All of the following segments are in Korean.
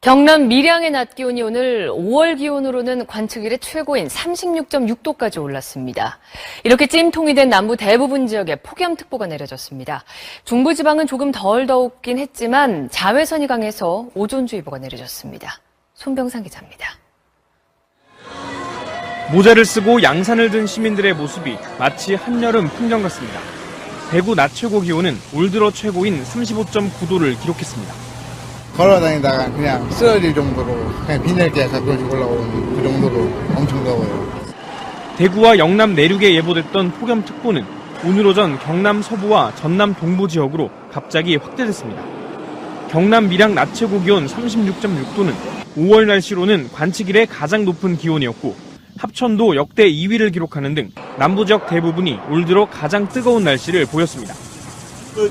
경남 밀양의 낮 기온이 오늘 5월 기온으로는 관측 일의 최고인 36.6도까지 올랐습니다. 이렇게 찜통이 된 남부 대부분 지역에 폭염특보가 내려졌습니다. 중부지방은 조금 덜 더웠긴 했지만 자외선이 강해서 오존주의보가 내려졌습니다. 손병상 기자입니다. 모자를 쓰고 양산을 든 시민들의 모습이 마치 한여름 풍경 같습니다. 대구 낮 최고 기온은 올 들어 최고인 35.9도를 기록했습니다. 걸어다니다가 그냥 쓰러질 정도로 그냥 비닐게 가끔씩 올라오는 그 정도로 엄청 더워요. 대구와 영남 내륙에 예보됐던 폭염특보는 오늘 오전 경남 서부와 전남 동부 지역으로 갑자기 확대됐습니다. 경남 밀양 낮 최고 기온 36.6도는 5월 날씨로는 관측 일의 가장 높은 기온이었고 합천도 역대 2위를 기록하는 등 남부 지역 대부분이 올 들어 가장 뜨거운 날씨를 보였습니다.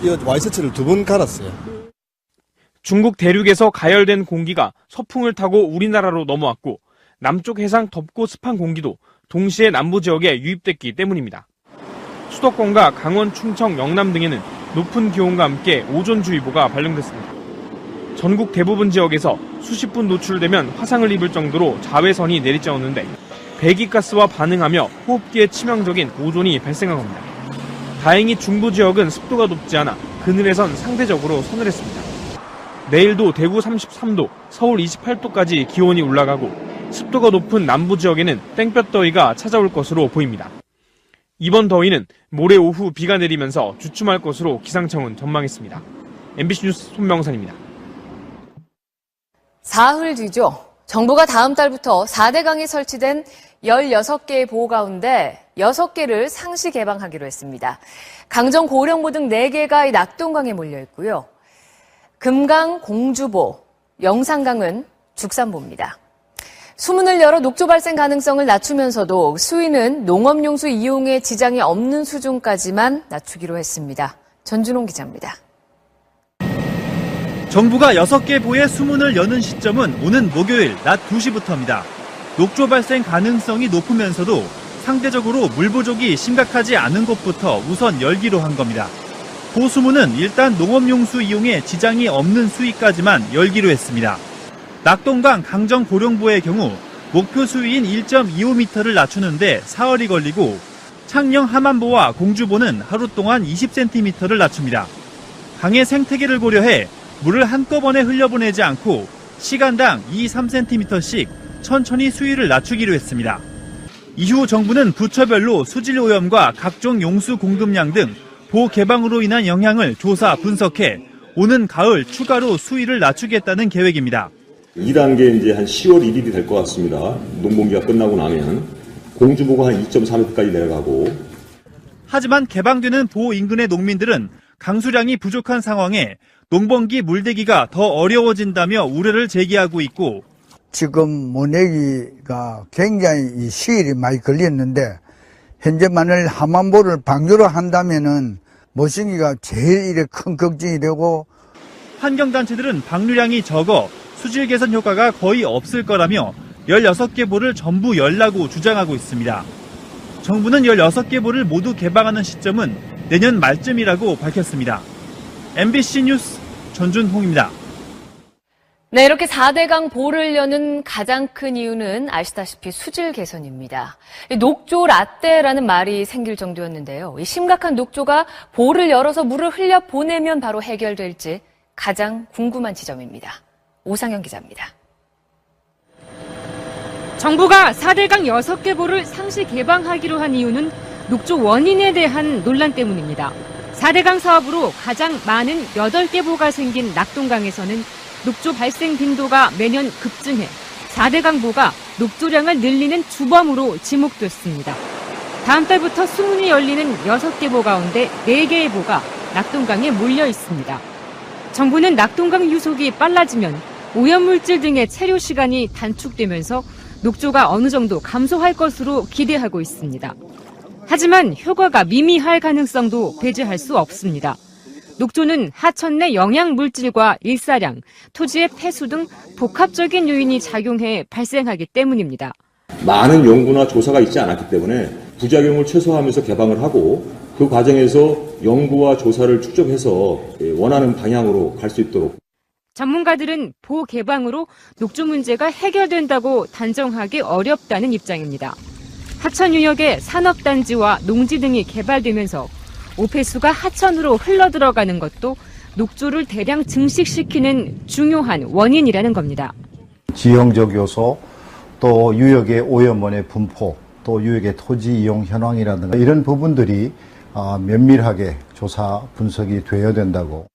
이 와이셔츠를 두 번 갈았어요. 중국 대륙에서 가열된 공기가 서풍을 타고 우리나라로 넘어왔고 남쪽 해상 덥고 습한 공기도 동시에 남부 지역에 유입됐기 때문입니다. 수도권과 강원, 충청, 영남 등에는 높은 기온과 함께 오존주의보가 발령됐습니다. 전국 대부분 지역에서 수십 분 노출되면 화상을 입을 정도로 자외선이 내리쬐었는데 배기가스와 반응하며 호흡기에 치명적인 오존이 발생한 겁니다. 다행히 중부 지역은 습도가 높지 않아 그늘에선 상대적으로 서늘했습니다. 내일도 대구 33도, 서울 28도까지 기온이 올라가고 습도가 높은 남부 지역에는 땡볕 더위가 찾아올 것으로 보입니다. 이번 더위는 모레 오후 비가 내리면서 주춤할 것으로 기상청은 전망했습니다. MBC 뉴스 손명산입니다. 사흘 뒤죠. 정부가 다음 달부터 4대 강에 설치된 16개의 보호 가운데 6개를 상시 개방하기로 했습니다. 강정, 고령보 등 4개가 이 낙동강에 몰려 있고요. 금강, 공주보, 영산강은 죽산보입니다. 수문을 열어 녹조 발생 가능성을 낮추면서도 수위는 농업용수 이용에 지장이 없는 수준까지만 낮추기로 했습니다. 전준홍 기자입니다. 정부가 6개 보의 수문을 여는 시점은 오는 목요일 낮 2시부터입니다. 녹조 발생 가능성이 높으면서도 상대적으로 물 부족이 심각하지 않은 곳부터 우선 열기로 한 겁니다. 보수문은 일단 농업용수 이용에 지장이 없는 수위까지만 열기로 했습니다. 낙동강 강정 고령부의 경우 목표 수위인 1.25m를 낮추는데 사흘이 걸리고 창녕 하만보와 공주보는 하루 동안 20cm를 낮춥니다. 강의 생태계를 고려해 물을 한꺼번에 흘려보내지 않고 시간당 2, 3cm씩 천천히 수위를 낮추기로 했습니다. 이후 정부는 부처별로 수질 오염과 각종 용수 공급량 등 보 개방으로 인한 영향을 조사 분석해 오는 가을 추가로 수위를 낮추겠다는 계획입니다. 2단계 이제 한 10월 1일이 될 것 같습니다. 농번기가 끝나고 나면 공주보가 한 2.3m까지 내려가고 하지만 개방되는 보호 인근의 농민들은 강수량이 부족한 상황에 농번기 물대기가 더 어려워진다며 우려를 제기하고 있고 지금 모내기가 굉장히 이 시일이 많이 걸렸는데 현재만을 하만보를 방류로 한다면은 모싱이가 제일 이래 큰 걱정이 되고 환경단체들은 방류량이 적어 수질 개선 효과가 거의 없을 거라며 16개 보를 전부 열라고 주장하고 있습니다. 정부는 16개 보를 모두 개방하는 시점은 내년 말쯤이라고 밝혔습니다. MBC 뉴스 전준홍입니다. 네, 이렇게 4대강 보를 여는 가장 큰 이유는 아시다시피 수질 개선입니다. 이 녹조 라떼라는 말이 생길 정도였는데요. 이 심각한 녹조가 보를 열어서 물을 흘려 보내면 바로 해결될지 가장 궁금한 지점입니다. 오상현 기자입니다. 정부가 4대강 6개 보를 상시 개방하기로 한 이유는 녹조 원인에 대한 논란 때문입니다. 4대강 사업으로 가장 많은 8개 보가 생긴 낙동강에서는 녹조 발생 빈도가 매년 급증해 4대 강 보가 녹조량을 늘리는 주범으로 지목됐습니다. 다음 달부터 수문이 열리는 6개 보 가운데 4개의 보가 낙동강에 몰려 있습니다. 정부는 낙동강 유속이 빨라지면 오염물질 등의 체류 시간이 단축되면서 녹조가 어느 정도 감소할 것으로 기대하고 있습니다. 하지만 효과가 미미할 가능성도 배제할 수 없습니다. 녹조는 하천 내 영양 물질과 일사량, 토지의 폐수 등 복합적인 요인이 작용해 발생하기 때문입니다. 많은 연구나 조사가 있지 않았기 때문에 부작용을 최소화하면서 개방을 하고 그 과정에서 연구와 조사를 축적해서 원하는 방향으로 갈 수 있도록 전문가들은 보 개방으로 녹조 문제가 해결된다고 단정하기 어렵다는 입장입니다. 하천 유역에 산업단지와 농지 등이 개발되면서 오폐수가 하천으로 흘러들어가는 것도 녹조를 대량 증식시키는 중요한 원인이라는 겁니다. 지형적 요소, 또 유역의 오염원의 분포, 또 유역의 토지 이용 현황이라든가 이런 부분들이 아, 면밀하게 조사 분석이 되어야 된다고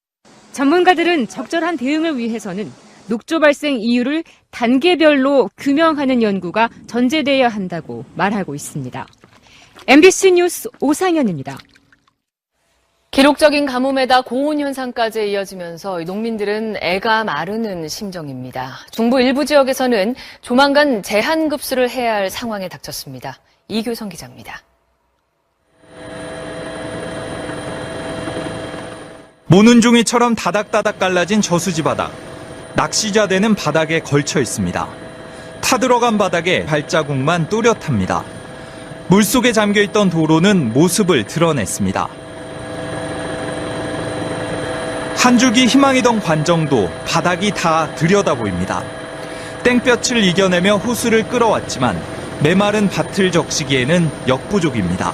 전문가들은 적절한 대응을 위해서는 녹조 발생 이유를 단계별로 규명하는 연구가 전제돼야 한다고 말하고 있습니다. MBC 뉴스 오상현입니다. 기록적인 가뭄에다 고온 현상까지 이어지면서 농민들은 애가 마르는 심정입니다. 중부 일부 지역에서는 조만간 제한 급수를 해야 할 상황에 닥쳤습니다. 이규성 기자입니다. 모는 종이처럼 다닥다닥 갈라진 저수지 바닥. 낚시자대는 바닥에 걸쳐 있습니다. 타들어간 바닥에 발자국만 또렷합니다. 물속에 잠겨 있던 도로는 모습을 드러냈습니다. 한 줄기 희망이던 관정도 바닥이 다 들여다 보입니다. 땡볕을 이겨내며 호수를 끌어왔지만 메마른 밭을 적시기에는 역부족입니다.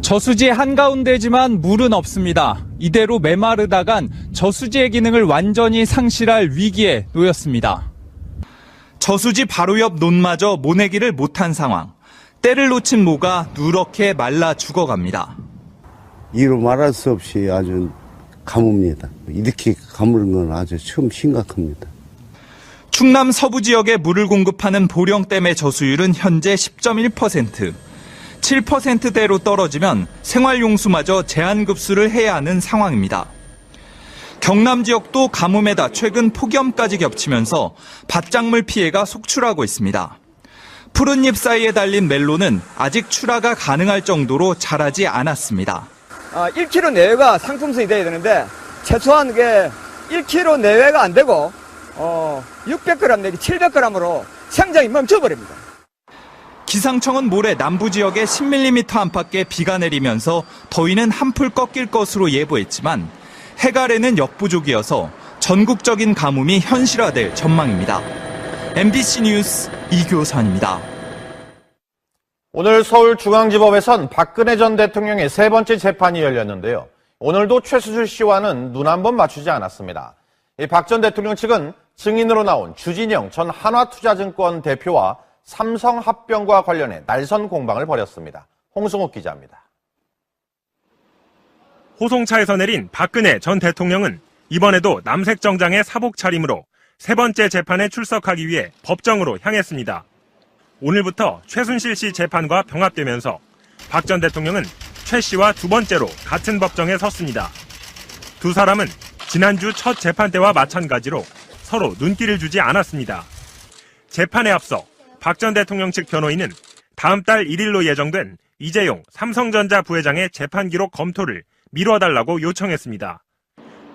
저수지 한가운데지만 물은 없습니다. 이대로 메마르다간 저수지의 기능을 완전히 상실할 위기에 놓였습니다. 저수지 바로 옆 논마저 모내기를 못한 상황. 때를 놓친 모가 누렇게 말라 죽어갑니다. 이로 말할 수 없이 아주 가뭄입니다. 이렇게 가물은 건 아주 처음 심각합니다. 충남 서부 지역에 물을 공급하는 보령댐의 저수율은 현재 10.1%. 7%대로 떨어지면 생활용수마저 제한급수를 해야 하는 상황입니다. 경남 지역도 가뭄에다 최근 폭염까지 겹치면서 밭작물 피해가 속출하고 있습니다. 푸른 잎 사이에 달린 멜론은 아직 출하가 가능할 정도로 자라지 않았습니다. 1kg 내외가 상품성이 돼야 되는데 최소한 게 1kg 내외가 안 되고 어, 600g 내지 700g으로 생장이 멈춰버립니다. 기상청은 모레 남부 지역에 10mm 안팎의 비가 내리면서 더위는 한풀 꺾일 것으로 예보했지만 해갈에는 역부족이어서 전국적인 가뭄이 현실화될 전망입니다. MBC 뉴스 이교선입니다. 오늘 서울중앙지법에선 박근혜 전 대통령의 세 번째 재판이 열렸는데요. 오늘도 최수실 씨와는 눈 한 번 맞추지 않았습니다. 박 전 대통령 측은 증인으로 나온 주진영 전 한화투자증권 대표와 삼성 합병과 관련해 날선 공방을 벌였습니다. 홍승욱 기자입니다. 호송차에서 내린 박근혜 전 대통령은 이번에도 남색 정장의 사복 차림으로 세 번째 재판에 출석하기 위해 법정으로 향했습니다. 오늘부터 최순실 씨 재판과 병합되면서 박 전 대통령은 최 씨와 두 번째로 같은 법정에 섰습니다. 두 사람은 지난주 첫 재판 때와 마찬가지로 서로 눈길을 주지 않았습니다. 재판에 앞서 박 전 대통령 측 변호인은 다음 달 1일로 예정된 이재용 삼성전자 부회장의 재판 기록 검토를 미뤄달라고 요청했습니다.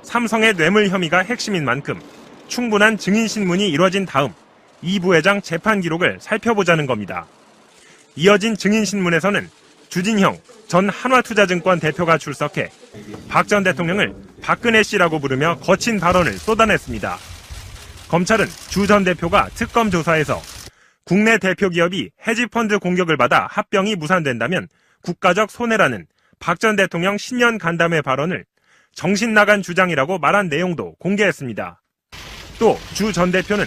삼성의 뇌물 혐의가 핵심인 만큼 충분한 증인 신문이 이뤄진 다음 이 부회장 재판 기록을 살펴보자는 겁니다. 이어진 증인 신문에서는 주진형 전 한화투자증권 대표가 출석해 박 전 대통령을 박근혜 씨라고 부르며 거친 발언을 쏟아냈습니다. 검찰은 주 전 대표가 특검 조사에서 국내 대표 기업이 헤지펀드 공격을 받아 합병이 무산된다면 국가적 손해라는 박 전 대통령 신년 간담회 발언을 정신 나간 주장이라고 말한 내용도 공개했습니다. 또 주 전 대표는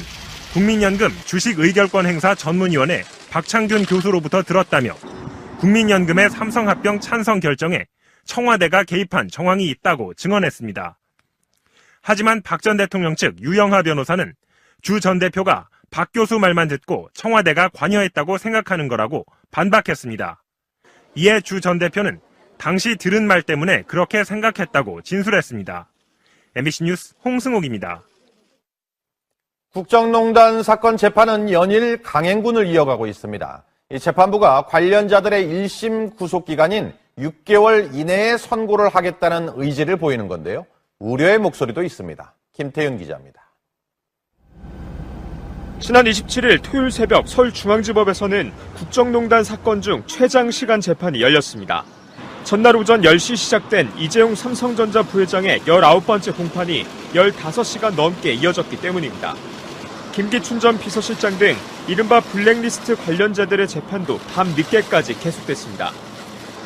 국민연금 주식 의결권 행사 전문위원회 박창균 교수로부터 들었다며 국민연금의 삼성 합병 찬성 결정에 청와대가 개입한 정황이 있다고 증언했습니다. 하지만 박 전 대통령 측 유영하 변호사는 주 전 대표가 박 교수 말만 듣고 청와대가 관여했다고 생각하는 거라고 반박했습니다. 이에 주 전 대표는 당시 들은 말 때문에 그렇게 생각했다고 진술했습니다. MBC 뉴스 홍승욱입니다. 국정농단 사건 재판은 연일 강행군을 이어가고 있습니다. 이 재판부가 관련자들의 1심 구속기간인 6개월 이내에 선고를 하겠다는 의지를 보이는 건데요. 우려의 목소리도 있습니다. 김태윤 기자입니다. 지난 27일 토요일 새벽 서울중앙지법에서는 국정농단 사건 중 최장 시간 재판이 열렸습니다. 전날 오전 10시 시작된 이재용 삼성전자 부회장의 19번째 공판이 15시간 넘게 이어졌기 때문입니다. 김기춘 전 비서실장 등 이른바 블랙리스트 관련자들의 재판도 밤 늦게까지 계속됐습니다.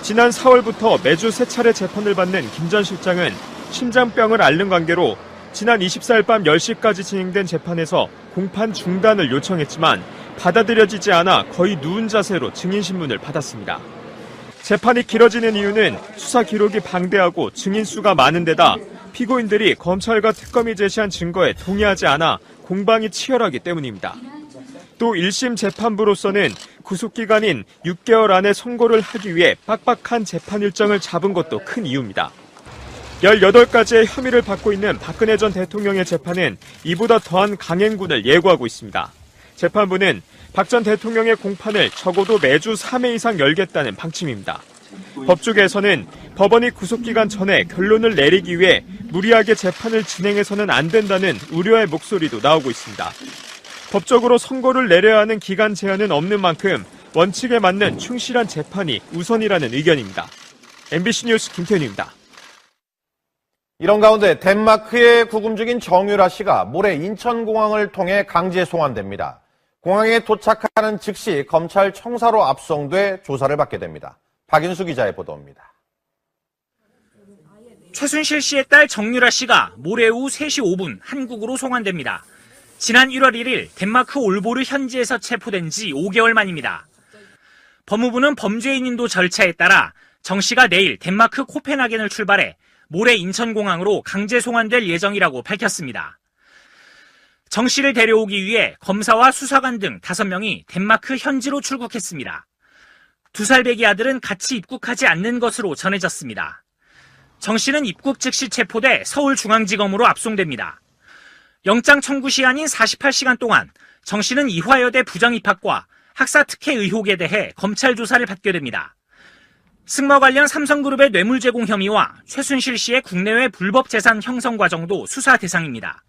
지난 4월부터 매주 세 차례 재판을 받는 김 전 실장은 심장병을 앓는 관계로 지난 24일 밤 10시까지 진행된 재판에서 공판 중단을 요청했지만 받아들여지지 않아 거의 누운 자세로 증인신문을 받았습니다. 재판이 길어지는 이유는 수사 기록이 방대하고 증인 수가 많은 데다 피고인들이 검찰과 특검이 제시한 증거에 동의하지 않아 공방이 치열하기 때문입니다. 또 1심 재판부로서는 구속기간인 6개월 안에 선고를 하기 위해 빡빡한 재판 일정을 잡은 것도 큰 이유입니다. 18가지의 혐의를 받고 있는 박근혜 전 대통령의 재판은 이보다 더한 강행군을 예고하고 있습니다. 재판부는 박 전 대통령의 공판을 적어도 매주 3회 이상 열겠다는 방침입니다. 법조계에서는 법원이 구속기간 전에 결론을 내리기 위해 무리하게 재판을 진행해서는 안 된다는 우려의 목소리도 나오고 있습니다. 법적으로 선고를 내려야 하는 기간 제한은 없는 만큼 원칙에 맞는 충실한 재판이 우선이라는 의견입니다. MBC 뉴스 김태현입니다. 이런 가운데 덴마크에 구금 중인 정유라 씨가 모레 인천공항을 통해 강제 송환됩니다. 공항에 도착하는 즉시 검찰 청사로 압송돼 조사를 받게 됩니다. 박인수 기자의 보도입니다. 최순실 씨의 딸 정유라 씨가 모레 오후 3시 5분 한국으로 송환됩니다. 지난 1월 1일 덴마크 올보르 현지에서 체포된 지 5개월 만입니다. 법무부는 범죄인 인도 절차에 따라 정 씨가 내일 덴마크 코펜하겐을 출발해 모레 인천공항으로 강제 송환될 예정이라고 밝혔습니다. 정 씨를 데려오기 위해 검사와 수사관 등 5명이 덴마크 현지로 출국했습니다. 두 살 배기 아들은 같이 입국하지 않는 것으로 전해졌습니다. 정 씨는 입국 즉시 체포돼 서울중앙지검으로 압송됩니다. 영장 청구 시한인 48시간 동안 정 씨는 이화여대 부정입학과 학사 특혜 의혹에 대해 검찰 조사를 받게 됩니다. 승마 관련 삼성그룹의 뇌물 제공 혐의와 최순실 씨의 국내외 불법 재산 형성 과정도 수사 대상입니다.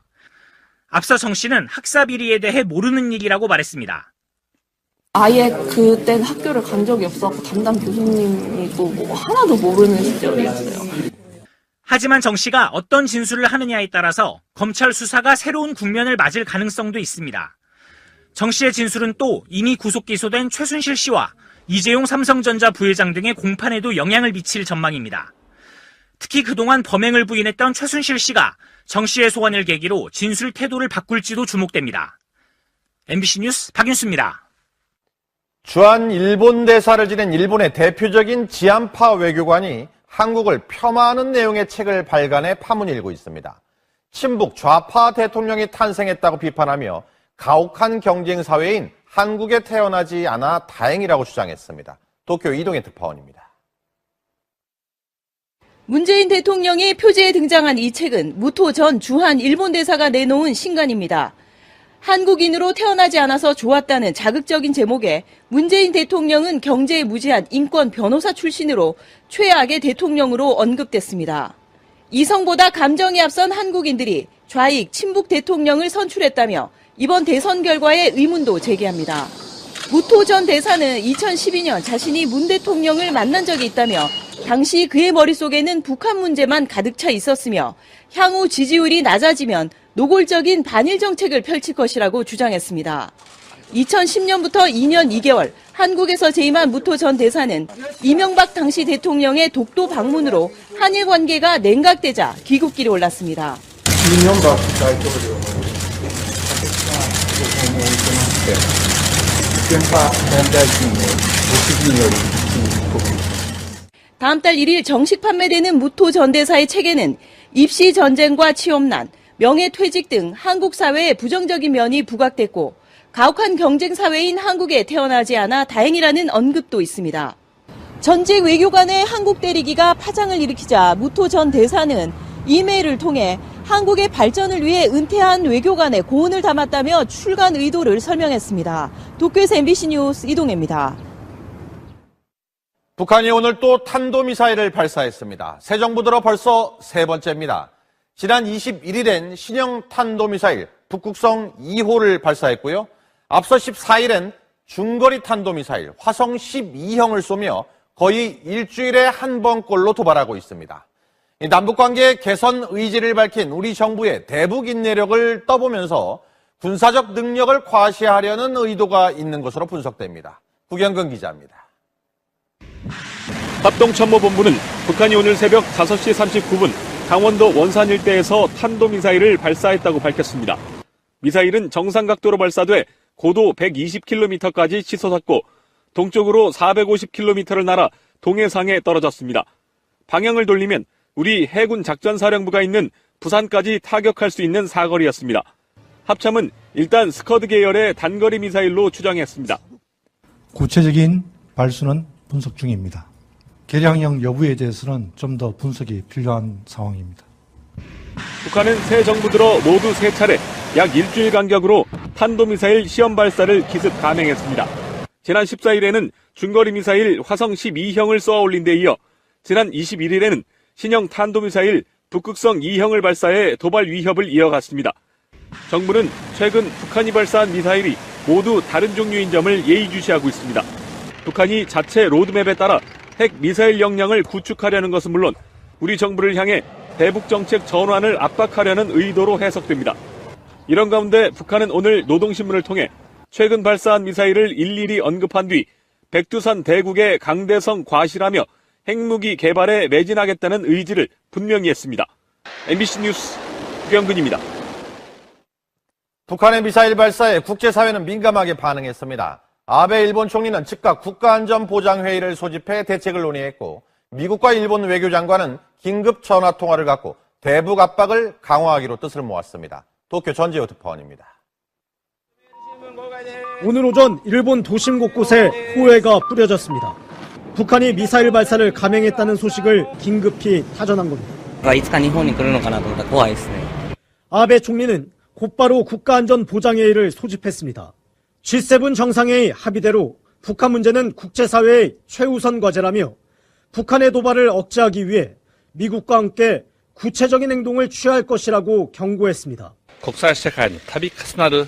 앞서 정 씨는 학사 비리에 대해 모르는 일이라고 말했습니다. 아예 그때 학교를 간 적이 없었고 담당 교수님이고 뭐 하나도 모르는 시절이었어요. 하지만 정 씨가 어떤 진술을 하느냐에 따라서 검찰 수사가 새로운 국면을 맞을 가능성도 있습니다. 정 씨의 진술은 또 이미 구속 기소된 최순실 씨와 이재용 삼성전자 부회장 등의 공판에도 영향을 미칠 전망입니다. 특히 그동안 범행을 부인했던 최순실 씨가 정 씨의 소환을 계기로 진술 태도를 바꿀지도 주목됩니다. MBC 뉴스 박윤수입니다. 주한 일본 대사를 지낸 일본의 대표적인 지안파 외교관이 한국을 폄하하는 내용의 책을 발간해 파문이 일고 있습니다. 친북 좌파 대통령이 탄생했다고 비판하며 가혹한 경쟁 사회인 한국에 태어나지 않아 다행이라고 주장했습니다. 도쿄 이동의 특파원입니다. 문재인 대통령이 표지에 등장한 이 책은 무토 전 주한 일본 대사가 내놓은 신간입니다. 한국인으로 태어나지 않아서 좋았다는 자극적인 제목에 문재인 대통령은 경제에 무지한 인권 변호사 출신으로 최악의 대통령으로 언급됐습니다. 이성보다 감정이 앞선 한국인들이 좌익 친북 대통령을 선출했다며 이번 대선 결과에 의문도 제기합니다. 무토 전 대사는 2012년 자신이 문 대통령을 만난 적이 있다며 당시 그의 머릿속에는 북한 문제만 가득 차 있었으며 향후 지지율이 낮아지면 노골적인 반일 정책을 펼칠 것이라고 주장했습니다. 2010년부터 2년 2개월 한국에서 재임한 무토 전 대사는 이명박 당시 대통령의 독도 방문으로 한일 관계가 냉각되자 귀국길에 올랐습니다. 이명박 대통령은 평화 전달중에 52년 다음 달 1일 정식 판매되는 무토 전 대사의 책에는 입시 전쟁과 취업난, 명예퇴직 등 한국 사회의 부정적인 면이 부각됐고 가혹한 경쟁 사회인 한국에 태어나지 않아 다행이라는 언급도 있습니다. 전직 외교관의 한국 때리기가 파장을 일으키자 무토 전 대사는 이메일을 통해 한국의 발전을 위해 은퇴한 외교관의 고언을 담았다며 출간 의도를 설명했습니다. 도쿄에서 MBC 뉴스 이동혜입니다. 북한이 오늘 또 탄도미사일을 발사했습니다. 새 정부 들어 벌써 세 번째입니다. 지난 21일엔 신형 탄도미사일 북극성 2호를 발사했고요. 앞서 14일엔 중거리 탄도미사일 화성 12형을 쏘며 거의 일주일에 한 번꼴로 도발하고 있습니다. 이 남북관계 개선 의지를 밝힌 우리 정부의 대북 인내력을 떠보면서 군사적 능력을 과시하려는 의도가 있는 것으로 분석됩니다. 구경근 기자입니다. 합동참모본부는 북한이 오늘 새벽 5시 39분 강원도 원산 일대에서 탄도미사일을 발사했다고 밝혔습니다. 미사일은 정상 각도로 발사돼 고도 120km까지 치솟았고 동쪽으로 450km를 날아 동해상에 떨어졌습니다. 방향을 돌리면 우리 해군 작전사령부가 있는 부산까지 타격할 수 있는 사거리였습니다. 합참은 일단 스커드 계열의 단거리 미사일로 추정했습니다. 구체적인 발수는 분석 중입니다. 개량형 여부에 대해서는 좀 더 분석이 필요한 상황입니다. 북한은 새 정부 들어 모두 세 차례 약 일주일 간격으로 탄도미사일 시험 발사를 기습 감행했습니다. 지난 14일에는 중거리 미사일 화성 12형을 쏘아 올린 데 이어 지난 21일에는 신형 탄도미사일 북극성 2형을 발사해 도발 위협을 이어갔습니다. 정부는 최근 북한이 발사한 미사일이 모두 다른 종류인 점을 예의주시하고 있습니다. 북한이 자체 로드맵에 따라 핵 미사일 역량을 구축하려는 것은 물론 우리 정부를 향해 대북 정책 전환을 압박하려는 의도로 해석됩니다. 이런 가운데 북한은 오늘 노동신문을 통해 최근 발사한 미사일을 일일이 언급한 뒤 백두산 대국의 강대성 과시라며 핵무기 개발에 매진하겠다는 의지를 분명히 했습니다. MBC 뉴스 구경근입니다. 북한의 미사일 발사에 국제사회는 민감하게 반응했습니다. 아베 일본 총리는 즉각 국가안전보장회의를 소집해 대책을 논의했고 미국과 일본 외교장관은 긴급 전화 통화를 갖고 대북 압박을 강화하기로 뜻을 모았습니다. 도쿄 전지호 특파원입니다. 오늘 오전 일본 도심 곳곳에 호해가 뿌려졌습니다. 북한이 미사일 발사를 감행했다는 소식을 긴급히 타전한 겁니다. 아베 총리는 곧바로 국가안전보장회의를 소집했습니다. G7 정상회의 합의대로 북한 문제는 국제사회의 최우선 과제라며 북한의 도발을 억제하기 위해 미국과 함께 구체적인 행동을 취할 것이라고 경고했습니다. 国際社会の度重なる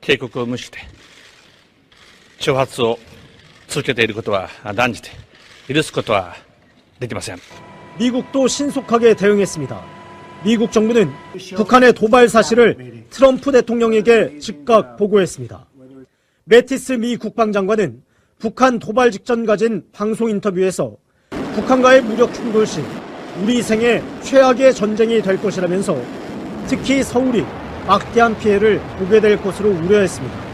警告を無視して挑発を続けていることは断じて許すことはできません。 미국도 신속하게 대응했습니다. 미국 정부는 북한의 도발 사실을 트럼프 대통령에게 즉각 보고했습니다. 매티스 미 국방장관은 북한 도발 직전 가진 방송 인터뷰에서 북한과의 무력 충돌 시 우리 생애 최악의 전쟁이 될 것이라면서 특히 서울이 막대한 피해를 보게 될 것으로 우려했습니다.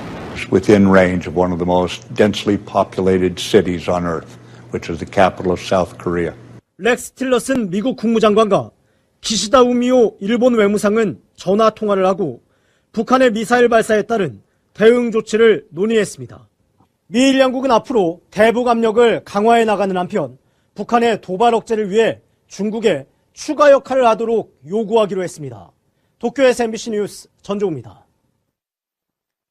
within range of one of the most densely populated cities on earth, which is the capital of South Korea. 렉스 틸러슨 미국 국무장관과 기시다 우미오 일본 외무상은 전화 통화를 하고 북한의 미사일 발사에 따른 대응 조치를 논의했습니다. 미일 양국은 앞으로 대북 압력을 강화해 나가는 한편 북한의 도발 억제를 위해 중국에 추가 역할을 하도록 요구하기로 했습니다. 도쿄에서 MBC 뉴스 전종우입니다.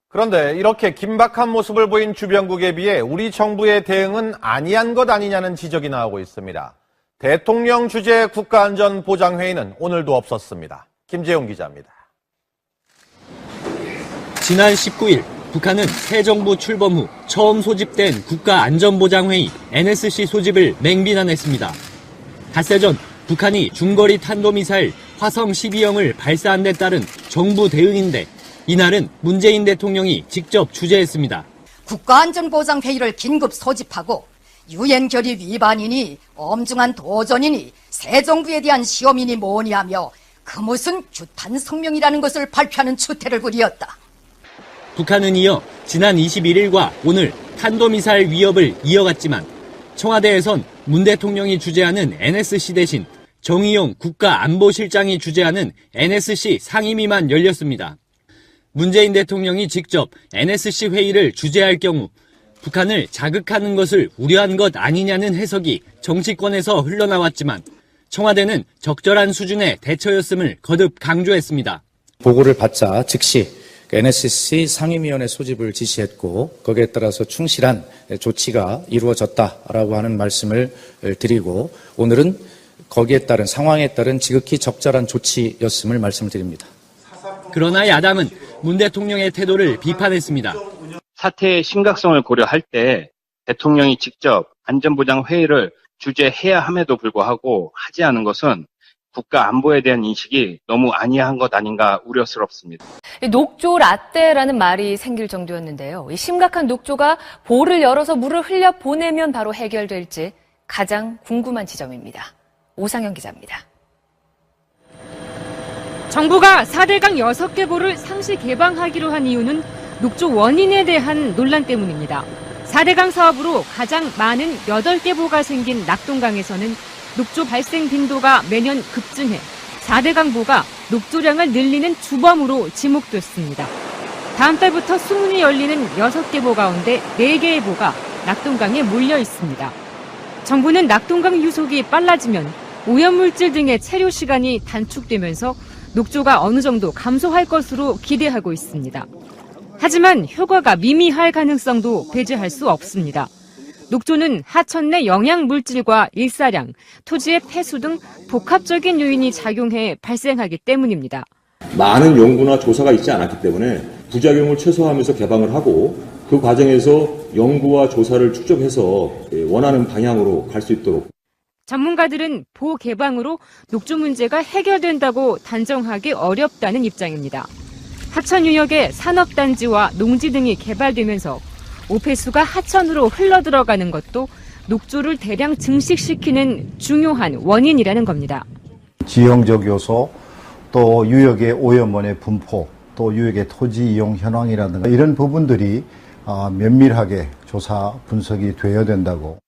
그런데 이렇게 긴박한 모습을 보인 주변국에 비해 우리 정부의 대응은 아니한 것 아니냐는 지적이 나오고 있습니다. 대통령 주재 국가안전보장회의는 오늘도 없었습니다. 김재용 기자입니다. 지난 19일 북한은 새 정부 출범 후 처음 소집된 국가안전보장회의 NSC 소집을 맹비난했습니다. 닷새 전 북한이 중거리 탄도미사일 화성 12형을 발사한 데 따른 정부 대응인데 이날은 문재인 대통령이 직접 주재했습니다. 국가안전보장회의를 긴급 소집하고 유엔 결의 위반이니 엄중한 도전이니 새 정부에 대한 시험이니 뭐니 하며 그 무슨 규탄 성명이라는 것을 발표하는 추태를 부리었다. 북한은 이어 지난 21일과 오늘 탄도미사일 위협을 이어갔지만 청와대에선 문 대통령이 주재하는 NSC 대신 정의용 국가안보실장이 주재하는 NSC 상임위만 열렸습니다. 문재인 대통령이 직접 NSC 회의를 주재할 경우 북한을 자극하는 것을 우려한 것 아니냐는 해석이 정치권에서 흘러나왔지만 청와대는 적절한 수준의 대처였음을 거듭 강조했습니다. 보고를 받자 즉시 NSC 상임위원회 소집을 지시했고 거기에 따라서 충실한 조치가 이루어졌다라고 하는 말씀을 드리고 오늘은 거기에 따른 상황에 따른 지극히 적절한 조치였음을 말씀드립니다. 그러나 야당은 문 대통령의 태도를 비판했습니다. 사태의 심각성을 고려할 때 대통령이 직접 안전보장 회의를 주재해야 함에도 불구하고 하지 않은 것은 국가 안보에 대한 인식이 너무 아니한 것 아닌가 우려스럽습니다. 이 녹조 라떼라는 말이 생길 정도였는데요. 이 심각한 녹조가 볼을 열어서 물을 흘려 보내면 바로 해결될지 가장 궁금한 지점입니다. 오상현 기자입니다. 정부가 4대강 6개 보를 상시 개방하기로 한 이유는 녹조 원인에 대한 논란 때문입니다. 4대강 사업으로 가장 많은 8개 보가 생긴 낙동강에서는 녹조 발생 빈도가 매년 급증해 4대 강 보가 녹조량을 늘리는 주범으로 지목됐습니다. 다음 달부터 수문이 열리는 6개 보 가운데 4개의 보가 낙동강에 몰려 있습니다. 정부는 낙동강 유속이 빨라지면 오염물질 등의 체류 시간이 단축되면서 녹조가 어느 정도 감소할 것으로 기대하고 있습니다. 하지만 효과가 미미할 가능성도 배제할 수 없습니다. 녹조는 하천 내 영양 물질과 일사량, 토지의 폐수 등 복합적인 요인이 작용해 발생하기 때문입니다. 많은 연구나 조사가 있지 않았기 때문에 부작용을 최소화하면서 개방을 하고 그 과정에서 연구와 조사를 축적해서 원하는 방향으로 갈 수 있도록 전문가들은 보 개방으로 녹조 문제가 해결된다고 단정하기 어렵다는 입장입니다. 하천 유역에 산업단지와 농지 등이 개발되면서 오폐수가 하천으로 흘러들어가는 것도 녹조를 대량 증식시키는 중요한 원인이라는 겁니다. 지형적 요소, 또 유역의 오염원의 분포, 또 유역의 토지 이용 현황이라든가 이런 부분들이 아, 면밀하게 조사 분석이 되어야 된다고.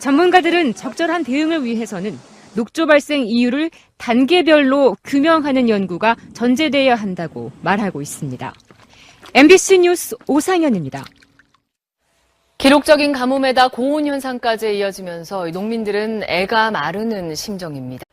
전문가들은 적절한 대응을 위해서는 녹조 발생 이유를 단계별로 규명하는 연구가 전제돼야 한다고 말하고 있습니다. MBC 뉴스 오상현입니다. 기록적인 가뭄에다 고온 현상까지 이어지면서 농민들은 애가 마르는 심정입니다.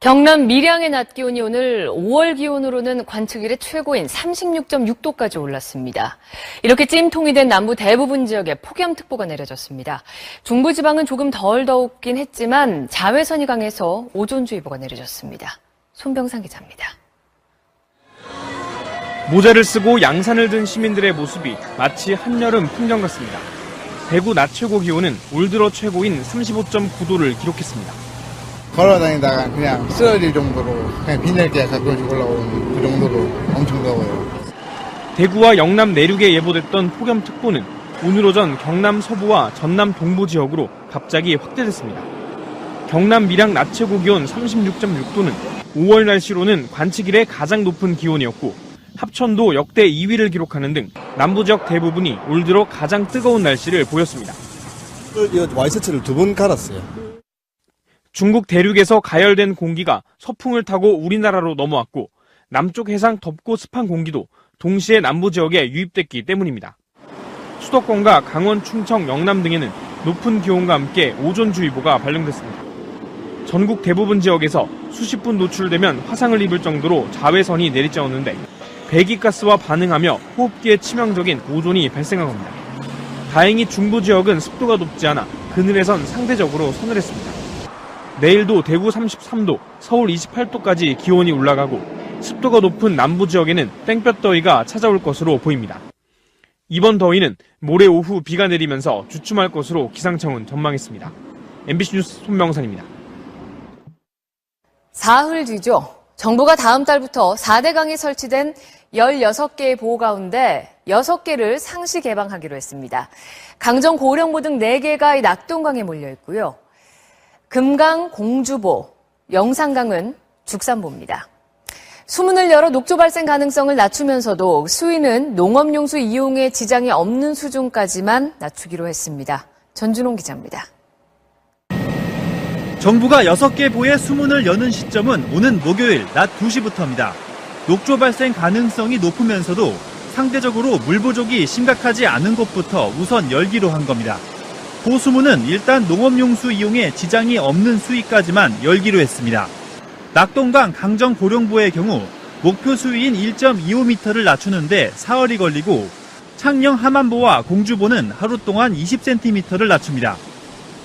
경남 밀양의 낮 기온이 오늘 5월 기온으로는 관측 일의 최고인 36.6도까지 올랐습니다. 이렇게 찜통이 된 남부 대부분 지역에 폭염특보가 내려졌습니다. 중부지방은 조금 덜 더웠긴 했지만 자외선이 강해서 오존주의보가 내려졌습니다. 손병상 기자입니다. 모자를 쓰고 양산을 든 시민들의 모습이 마치 한여름 풍경 같습니다. 대구 낮 최고 기온은 올 들어 최고인 35.9도를 기록했습니다. 걸어 다니다가 그냥 쓰러질 정도로 그냥 비닐기가 가끔씩 올라오는 그 정도로 엄청 더워요. 대구와 영남 내륙에 예보됐던 폭염특보는 오늘 오전 경남 서부와 전남 동부 지역으로 갑자기 확대됐습니다. 경남 밀양 낮 최고 기온 36.6도는 5월 날씨로는 관측 일의 가장 높은 기온이었고 합천도 역대 2위를 기록하는 등 남부 지역 대부분이 올 들어 가장 뜨거운 날씨를 보였습니다. 와이셔츠를 두 번 갈았어요. 중국 대륙에서 가열된 공기가 서풍을 타고 우리나라로 넘어왔고 남쪽 해상 덥고 습한 공기도 동시에 남부 지역에 유입됐기 때문입니다. 수도권과 강원, 충청, 영남 등에는 높은 기온과 함께 오존주의보가 발령됐습니다. 전국 대부분 지역에서 수십 분 노출되면 화상을 입을 정도로 자외선이 내리쬐었는데 배기가스와 반응하며 호흡기에 치명적인 오존이 발생한 겁니다. 다행히 중부 지역은 습도가 높지 않아 그늘에선 상대적으로 서늘했습니다. 내일도 대구 33도, 서울 28도까지 기온이 올라가고 습도가 높은 남부 지역에는 땡볕 더위가 찾아올 것으로 보입니다. 이번 더위는 모레 오후 비가 내리면서 주춤할 것으로 기상청은 전망했습니다. MBC 뉴스 손명선입니다. 사흘 뒤죠. 정부가 다음 달부터 4대 강에 설치된 16개의 보호 가운데 6개를 상시 개방하기로 했습니다. 강정 고령보 등 4개가 이 낙동강에 몰려 있고요. 금강, 공주보, 영산강은 죽산보입니다. 수문을 열어 녹조 발생 가능성을 낮추면서도 수위는 농업용수 이용에 지장이 없는 수준까지만 낮추기로 했습니다. 전준홍 기자입니다. 정부가 6개 보의 수문을 여는 시점은 오는 목요일 낮 2시부터입니다. 녹조 발생 가능성이 높으면서도 상대적으로 물 부족이 심각하지 않은 곳부터 우선 열기로 한 겁니다. 보수문은 일단 농업용수 이용에 지장이 없는 수위까지만 열기로 했습니다. 낙동강 강정 고령부의 경우 목표 수위인 1.25m를 낮추는데 사흘이 걸리고 창녕 하만보와 공주보는 하루 동안 20cm를 낮춥니다.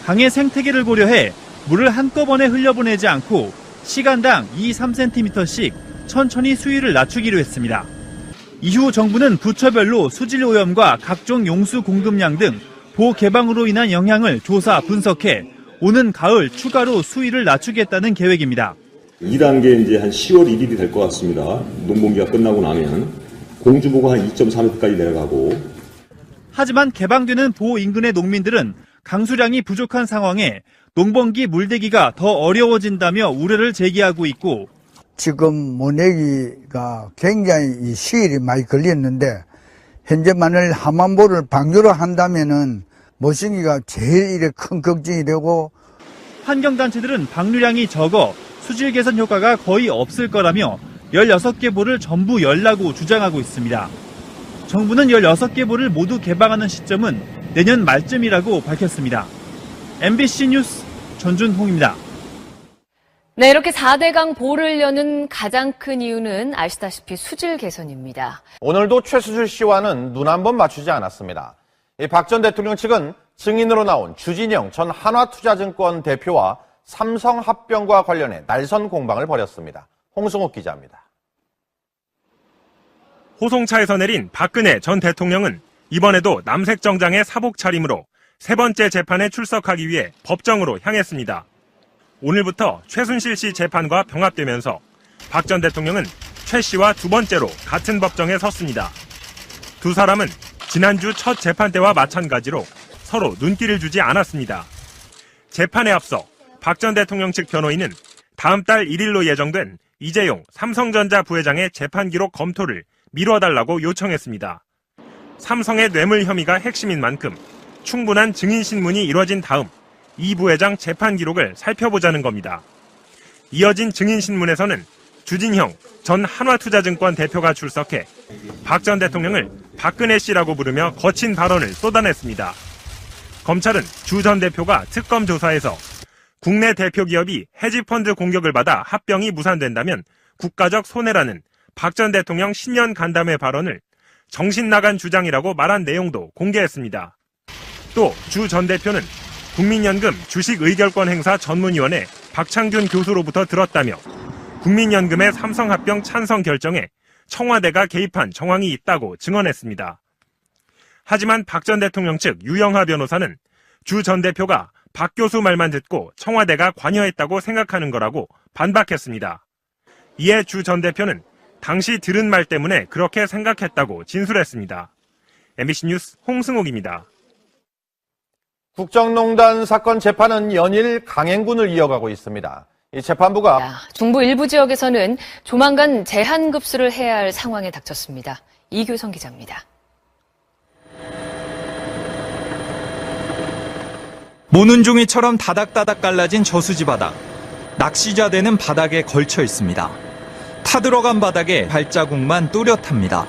강의 생태계를 고려해 물을 한꺼번에 흘려보내지 않고 시간당 2, 3cm씩 천천히 수위를 낮추기로 했습니다. 이후 정부는 부처별로 수질 오염과 각종 용수 공급량 등 보 개방으로 인한 영향을 조사 분석해 오는 가을 추가로 수위를 낮추겠다는 계획입니다. 2단계 이제 한 10월 1일이 될 것 같습니다. 농번기가 끝나고 나면 공주보가 한 2.4m까지 내려가고 하지만 개방되는 보호 인근의 농민들은 강수량이 부족한 상황에 농번기 물대기가 더 어려워진다며 우려를 제기하고 있고 지금 모내기가 굉장히 이 시일이 많이 걸렸는데 현재 만일 하만보를 방류를 한다면은 모싱이가 제일 이래 큰 걱정이 되고 환경단체들은 방류량이 적어 수질 개선 효과가 거의 없을 거라며 16개 보를 전부 열라고 주장하고 있습니다. 정부는 16개 보를 모두 개방하는 시점은 내년 말쯤이라고 밝혔습니다. MBC 뉴스 전준홍입니다. 네, 이렇게 4대강 보를 여는 가장 큰 이유는 아시다시피 수질 개선입니다. 오늘도 최수실 씨와는 눈 한 번 맞추지 않았습니다. 박 전 대통령 측은 증인으로 나온 주진영 전 한화투자증권 대표와 삼성 합병과 관련해 날선 공방을 벌였습니다. 홍승욱 기자입니다. 호송차에서 내린 박근혜 전 대통령은 이번에도 남색 정장의 사복 차림으로 세 번째 재판에 출석하기 위해 법정으로 향했습니다. 오늘부터 최순실 씨 재판과 병합되면서 박 전 대통령은 최 씨와 두 번째로 같은 법정에 섰습니다. 두 사람은 지난주 첫 재판 때와 마찬가지로 서로 눈길을 주지 않았습니다. 재판에 앞서 박 전 대통령 측 변호인은 다음 달 1일로 예정된 이재용 삼성전자 부회장의 재판 기록 검토를 미뤄달라고 요청했습니다. 삼성의 뇌물 혐의가 핵심인 만큼 충분한 증인 신문이 이뤄진 다음 이 부회장 재판 기록을 살펴보자는 겁니다. 이어진 증인 신문에서는 주진형 전 한화투자증권 대표가 출석해 박 전 대통령을 박근혜 씨라고 부르며 거친 발언을 쏟아냈습니다. 검찰은 주 전 대표가 특검 조사에서 국내 대표 기업이 헤지펀드 공격을 받아 합병이 무산된다면 국가적 손해라는 박 전 대통령 신년 간담회 발언을 정신 나간 주장이라고 말한 내용도 공개했습니다. 또 주 전 대표는 국민연금 주식 의결권 행사 전문위원회 박창균 교수로부터 들었다며 국민연금의 삼성 합병 찬성 결정에 청와대가 개입한 정황이 있다고 증언했습니다. 하지만 박 전 대통령 측 유영하 변호사는 주 전 대표가 박 교수 말만 듣고 청와대가 관여했다고 생각하는 거라고 반박했습니다. 이에 주 전 대표는 당시 들은 말 때문에 그렇게 생각했다고 진술했습니다. MBC 뉴스 홍승욱입니다. 국정농단 사건 재판은 연일 강행군을 이어가고 있습니다. 이 재판부가 중부 일부 지역에서는 조만간 제한 급수를 해야 할 상황에 닥쳤습니다. 이교성 기자입니다. 모눈 종이처럼 다닥다닥 갈라진 저수지 바닥. 낚시자대는 바닥에 걸쳐 있습니다. 타들어간 바닥에 발자국만 또렷합니다.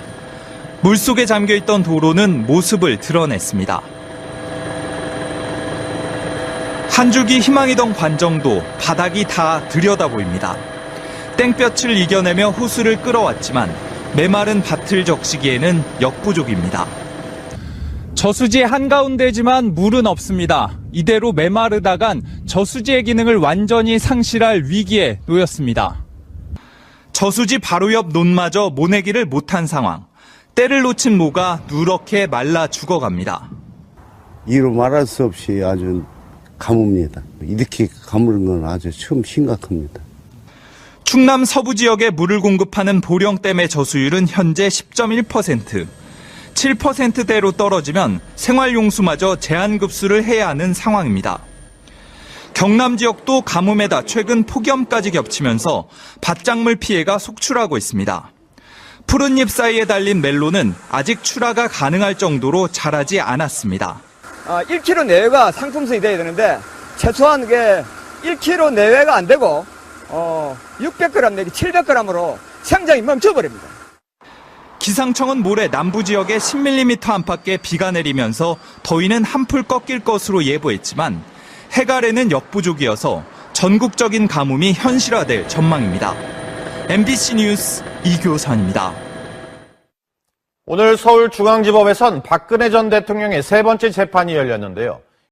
물속에 잠겨 있던 도로는 모습을 드러냈습니다. 한 줄기 희망이던 관정도 바닥이 다 들여다 보입니다. 땡볕을 이겨내며 호수를 끌어왔지만 메마른 밭을 적시기에는 역부족입니다. 저수지 한가운데지만 물은 없습니다. 이대로 메마르다간 저수지의 기능을 완전히 상실할 위기에 놓였습니다. 저수지 바로 옆 논마저 모내기를 못한 상황. 때를 놓친 모가 누렇게 말라 죽어갑니다. 이로 말할 수 없이 아주 가뭅니다. 이렇게 가무는 건 아주 처음 심각합니다. 충남 서부 지역에 물을 공급하는 보령댐의 저수율은 현재 10.1%. 7%대로 떨어지면 생활용수마저 제한급수를 해야 하는 상황입니다. 경남 지역도 가뭄에다 최근 폭염까지 겹치면서 밭작물 피해가 속출하고 있습니다. 푸른 잎 사이에 달린 멜론은 아직 출하가 가능할 정도로 자라지 않았습니다. 어, 1kg 내외가 상품성이 돼야 되는데 최소한 그게 1kg 내외가 안 되고 어, 600g 내지 700g으로 생장이 멈춰버립니다. 기상청은 모레 남부 지역에 10mm 안팎의 비가 내리면서 더위는 한풀 꺾일 것으로 예보했지만 해갈에는 역부족이어서 전국적인 가뭄이 현실화될 전망입니다. MBC 뉴스 이교선입니다. 오늘 서울중앙지법에선 박근혜 전 대통령의 세 번째 재판이 열렸는데요.